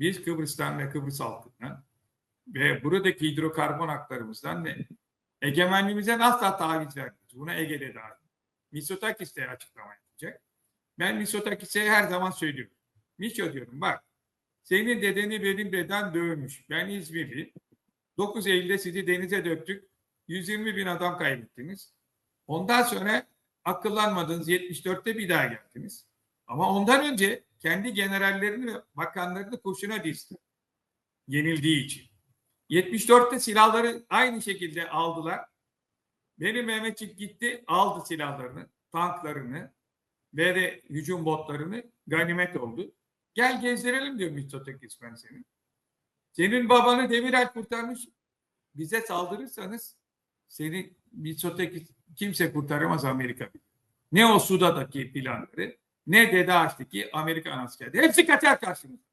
biz Kıbrıs'tan ve Kıbrıs halkından ve buradaki hidrokarbon haklarımızdan ve egemenliğimizden asla taviz vermiyoruz. Buna Ege'de dahil. Mitsotakis de açıklama yapacak. Ben Mitsotakis'e her zaman söylüyorum. Miço diyorum bak senin dedeni benim deden dövmüş. Ben İzmirli. 9 Eylül'de sizi denize döktük. 120 bin adam kaybettiniz. Ondan sonra akıllanmadınız. 74'te bir daha geldiniz. Ama ondan önce kendi generallerini ve bakanlarını kurşuna dizdi. Yenildiği için. 74'te silahları aynı şekilde aldılar. Benim Mehmetçik gitti aldı silahlarını, tanklarını ve de hücum botlarını ganimet oldu. Gel gezdirelim diyor Mitsotakis ben seni. Senin babanı Demirel kurtarmış. Bize saldırırsanız seni Mitsotakis kimse kurtaramaz Amerika. Ne o Suda'daki planları ne Ağaç'taki Amerikan askerleri. Hepsi kaçar karşımıza.